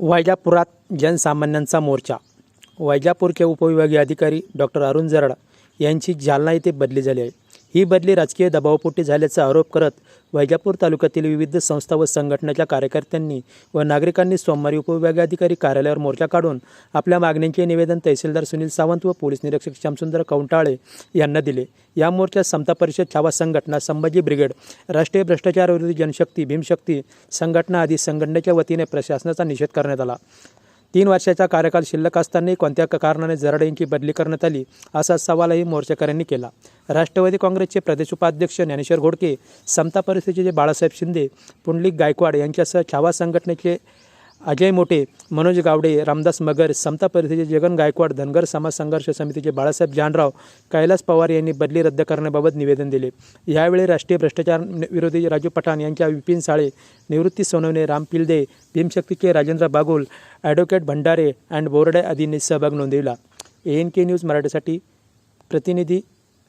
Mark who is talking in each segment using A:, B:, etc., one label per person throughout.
A: वैजापुरात जनसामान्यांचा मोर्चा. वैजापूरचे उपविभागीय अधिकारी डॉक्टर अरुण जरड यांची जालना येथे बदली झाली आहे. ही बदली राजकीय दबावपोटी झाल्याचा आरोप करत वैजापूर तालुक्यातील विविध संस्था व संघटनेच्या कार्यकर्त्यांनी व नागरिकांनी सोमवारी उपविभागाधिकारी कार्यालयावर मोर्चा काढून आपल्या मागण्यांचे निवेदन तहसीलदार सुनील सावंत व पोलीस निरीक्षक श्यामसुंदर कौंटाळे यांना दिले. या मोर्चात समता परिषद छावा संघटना संभाजी ब्रिगेड राष्ट्रीय भ्रष्टाचार विरोधी जनशक्ती भीमशक्ती संघटना आदी संघटनेच्या वतीने प्रशासनाचा निषेध करण्यात आला. तीन वर्षाचा कार्यकाल शिल्लक असतानाही कोणत्या कारणाने जराड यांची बदली करण्यात आली असा सवालही मोर्चेकऱ्यांनी केला. राष्ट्रवादी काँग्रेसचे प्रदेश उपाध्यक्ष ज्ञानेश्वर घोडके समता परिस्थितीचे बाळासाहेब शिंदे पुंडलिक गायकवाड यांच्यासह छावा संघटनेचे अजय मोठे मनोज गावडे रामदास मगर समता परिस्थितीचे जगन गायकवाड धनगर समाज संघर्ष समितीचे बाळासाहेब जानराव कैलास पवार यांनी बदली रद्द करण्याबाबत निवेदन दिले. यावेळी राष्ट्रीय भ्रष्टाचार विरोधी राजू पठाण यांच्या विपिन साळे निवृत्ती सोनवणे राम पिल्दे भीमशक्तीचे राजेंद्र बागुल ॲडव्होकेट भंडारे अँड बोर्डे आदींनी सहभाग नोंदविला. ए एन के न्यूज मराठीसाठी प्रतिनिधी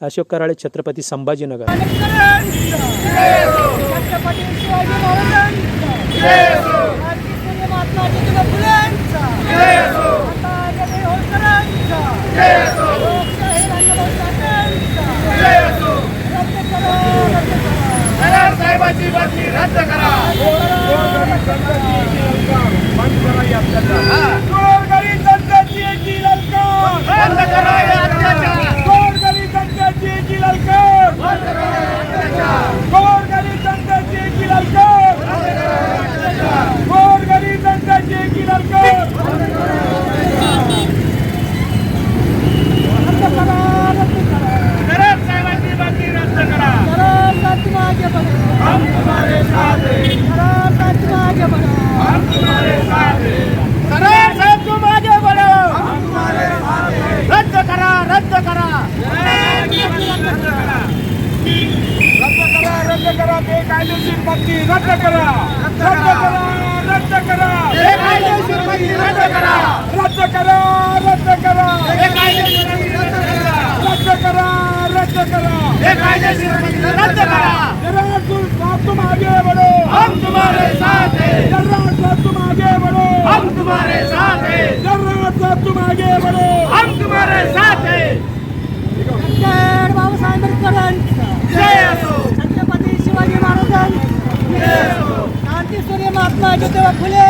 A: अशोक कराळे छत्रपती संभाजीनगर.
B: छत्रपती शिवाजी महाराजांचा क्रांतीसूर्य महात्मा ज्योतिबा फुलेंचा माता अहिल्याबाई होळकरांचा लोकशाही अण्णाभाऊ साठेंचा रद्द करा रद्द करा
C: साहेबांची बदली रद्द करा गोरगरीब जनतेची एकी ललकार बंद करा या अत्याचार गोरगरीब जनतेची एकी ललकार बंद करा या अत्याचार गोरगरीब जनतेची एकी ललकार बंद करा या अत्याचार गोरगरीब जनतेची एकी ललकार
B: रद्द करा रद्द करा
C: शरद साहेबांची बदली रद्द करा
B: जरा साथ में आगे बढ़ो
C: हम तुम्हारे साथ हैं
B: जरा साथ में आगे बढ़ो
C: हम तुम्हारे साथ हैं शरद साहेब तुम आगे बढ़ो हम तुम्हारे साथ हैं रद्द करा रद्द करा रद्द करा रद्द करा बेकायदेशीर बदली रद्द करा. रद्द करा. रद्द करा. बेकायदेशीर बदली रद्द करा. रद्द करा रद्द करा. बेकायदेशीर रद्द करा. रद्द करा रद्द करा. बेकायदेशीर रद्द करा. जरा तुम आगे बढ़ो हम तुम्हारे साथ हैं. जरा तुम आगे बढ़ो हम तुम्हारे साथ
B: મહાજોતેવા ફૂલે